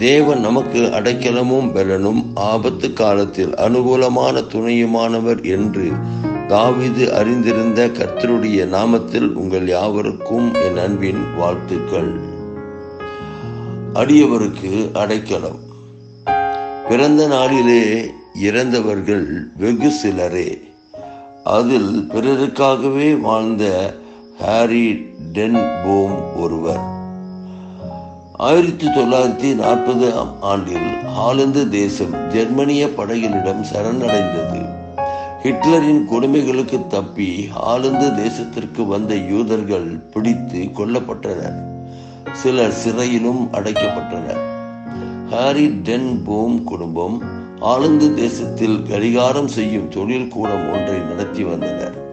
தேவன் நமக்கு அடைக்கலமும் பலனும் ஆபத்து காலத்தில் அனுகூலமான துணையுமானவர் என்று தாவிது அறிந்திருந்த கர்த்தருடைய நாமத்தில் உங்கள் யாவருக்கும் என் அன்பின் வாழ்த்துக்கள். அடியவருக்கு அடைக்கலம். பிறந்த நாளிலே இறந்தவர்கள் வெகு சிலரே. அதில் பிறருக்காகவே வாழ்ந்த ஹாரி டென் போம் ஒருவர். ஆயிரத்தி தொள்ளாயிரத்தி நாற்பது ஆண்டில் ஹாலந்து தேசம் ஜெர்மனிய படைகளிடம் சரணடைந்தது. ஹிட்லரின் கொடுமைகளுக்கு தப்பி ஹாலந்து தேசத்திற்கு வந்த யூதர்கள் பிடித்து கொல்லப்பட்டனர். சிலர் சிறையிலும் அடைக்கப்பட்டனர். ஹாரி டென் போம் குடும்பம் ஆலந்து தேசத்தில் கடிகாரம் செய்யும் தொழில் கூடம் ஒன்றை நடத்தி வந்தனர்.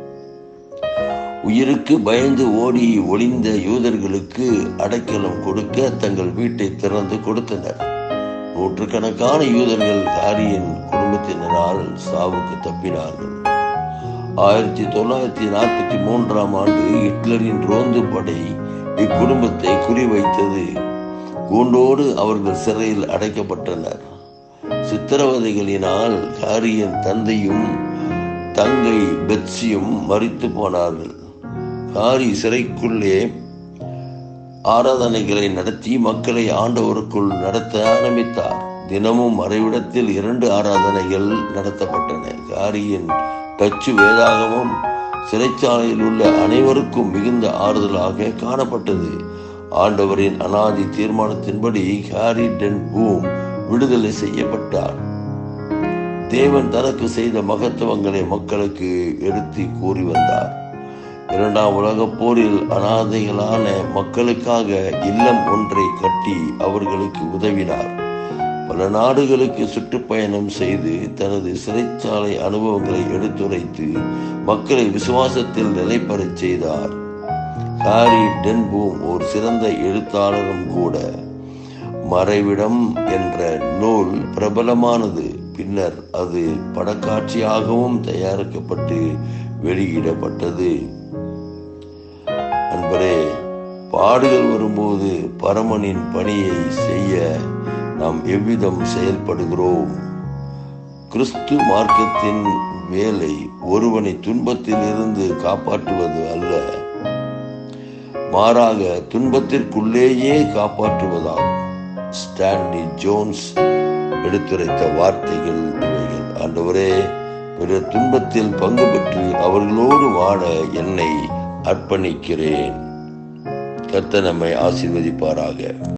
உயிருக்கு பயந்து ஓடி ஒளிந்த யூதர்களுக்கு அடைக்கலம் கொடுக்க தங்கள் வீட்டை திறந்து கொடுத்தனர். நூற்றுக்கணக்கான யூதர்கள் ஹாரியின் குடும்பத்தினரால் சாவுக்கு தப்பினார்கள். ஆயிரத்தி தொள்ளாயிரத்தி நாற்பத்தி மூன்றாம் ஆண்டு ஹிட்லரின் ரோந்து படை இக்குடும்பத்தை குறிவைத்தது. கூண்டோடு அவர்கள் சிறையில் அடைக்கப்பட்டனர். சித்திரவதைகளினால் ஹாரியின் தந்தையும் தங்கை பெட்சியும் மறித்து போனார்கள். காரி சிறைக்குள்ளே ஆராதனைகளை நடத்தி மக்களை ஆண்டவருக்குள் நடத்த ஆரம்பித்தார். தினமும் மறைவிடத்தில் இரண்டு ஆராதனைகள் நடத்தப்பட்டன. ஹாரியின் டச்சு வேதாகமும் சிறைச்சாலையில் உள்ள அனைவருக்கும் மிகுந்த ஆறுதலாக காணப்பட்டது. ஆண்டவரின் அனாதி தீர்மானத்தின்படி ஹாரி டென் பூம் விடுதலை செய்யப்பட்டார். தேவன் தனக்கு செய்த மகத்துவங்களை மக்களுக்கு எடுத்து கூறி வந்தார். இரண்டாம் உலகப் போரில் அனாதைகளான மக்களுக்காக இல்லம் ஒன்றை கட்டி அவர்களுக்கு உதவினார். பல நாடுகளுக்கு சுற்றுப்பயணம் செய்து தனது சிறைச்சாலை அனுபவங்களை எடுத்துரைத்து மக்களை விசுவாசத்தில் நிலைப்பெறச் செய்தார். ஹாரி டென்பூம் ஒரு சிறந்த எழுத்தாளரும் கூட. மறைவிடம் என்ற நூல் பிரபலமானது. பின்னர் அது படக்காட்சியாகவும் தயாரிக்கப்பட்டு வெளியிடப்பட்டது. பாடுகள் வரும்போது பரமனின் பணியை செய்ய நாம் எவ்விதம் செயல்படுகிறோம்? கிறிஸ்து மார்க்கத்தின் வேலை ஒருவனை துன்பத்திலிருந்து காப்பாற்றுவது அல்ல மாறாக துன்பத்திற்குள்ளேயே காப்பாற்றுவதாகும். ஸ்டான்லி ஜோன்ஸ் எடுத்துரைத்த வார்த்தைகள் இவைகள். ஆண்டவரே பிற துன்பத்தில் பங்கு பெற்று அவர்களோடு வாழ என்னை அர்ப்பணிக்கிறேன். کرتن ہمیں آشیروادی پار